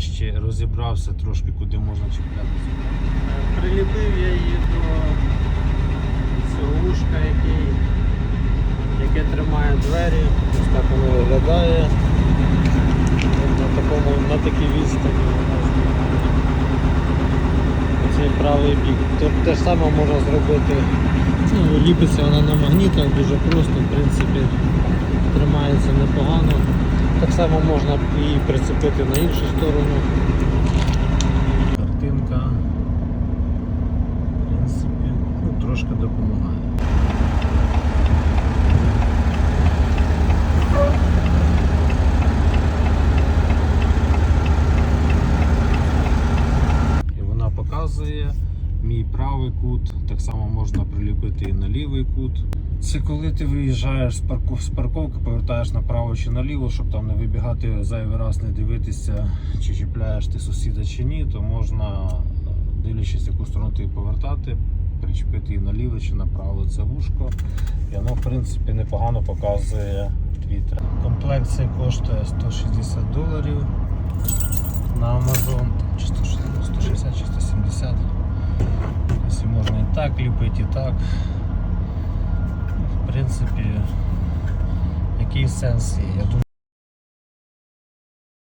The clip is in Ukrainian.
нарешті розібрався трошки, куди можна чіплятися. Приліпив я її до вушка, який, яке тримає двері. Ось так воно виглядає. На, такому, на такій відстані. Цей правий бік. Тут те ж саме можна зробити. Ну, ліпиться вона на магнітах дуже просто, в принципі, тримається непогано. Так само можна її прицепити на іншу сторону. Картинка, в принципі, ну, трошки допомагає. І вона показує мій правий кут, так само можна приліпити і на лівий кут. Це коли ти виїжджаєш з, парку, з парковки, повертаєш направо чи наліво, щоб там не вибігати зайвий раз, не дивитися, чи чіпляєш ти сусіда чи ні, то можна, дивлячись, яку сторону ти повертати, причепити і наліво чи направо це вушко. І воно, в принципі, непогано показує вітер. Комплект цей коштує 160 доларів на Amazon, чи 160, 160 чи 170. Тобто можна і так ліпити, і так. В принципі, який сенс є? Я думаю,